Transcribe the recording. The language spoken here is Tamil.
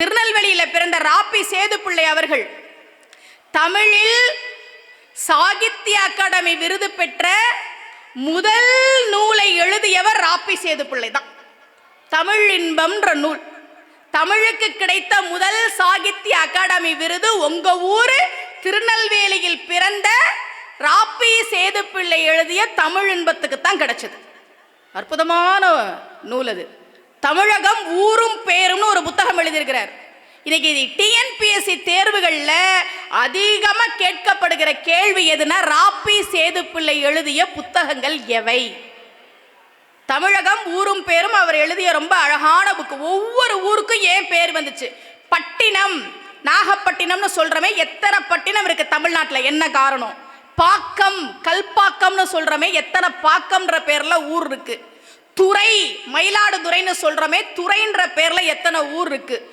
திருநெல்வேலியில பிறந்த ராப்பி சேதுப்பிள்ளை அவர்கள் தமிழில் சாகித்ய அகாடமி விருது பெற்ற முதல் நூலை எழுதியவர் ராப்பி சேதுப்பிள்ளை தான். தமிழ் இன்பம்ன்ற நூல். தமிழுக்கு கிடைத்த முதல் சாகித்ய அகாடமி விருது உங்க ஊரு திருநெல்வேலியில் பிறந்த ராப்பி சேதுப்பிள்ளை எழுதிய தமிழ் இன்பத்துக்கு தான் கிடைச்சது. அற்புதமான நூல் அது. தமிழகம் ஊரும் எழுதியிருக்கிறார். இன்னைக்கு டிஎன்பிஎஸ்சி தேர்வுகளில் அதிகமாக கேட்கப்படுகிற கேள்வி எதுனா ராப்பி சேதுப்பிள்ளை எழுதிய புத்தகங்கள் எவை? தமிழகம் ஊரும் பேரும் அவர் எழுதிய ரொம்ப அழகான புக்கு ஒவ்வொரு ஊருக்கும் ஏன் பேர் வந்துச்சு? பட்டினம். நாகப்பட்டினம்னு சொல்றமே எத்தனை பட்டினம் இருக்கு தமிழ்நாட்டில்? என்ன காரணம்? பாக்கம். கல்பாக்கம்னு சொல்றமே எத்தனை பாக்கம்ன்ற பேரில் ஊர் இருக்கு. துறை மயிலாடுதுறைன்னு சொல்கிறோமே துறைன்ற பேரில் எத்தனை ஊர் இருக்குது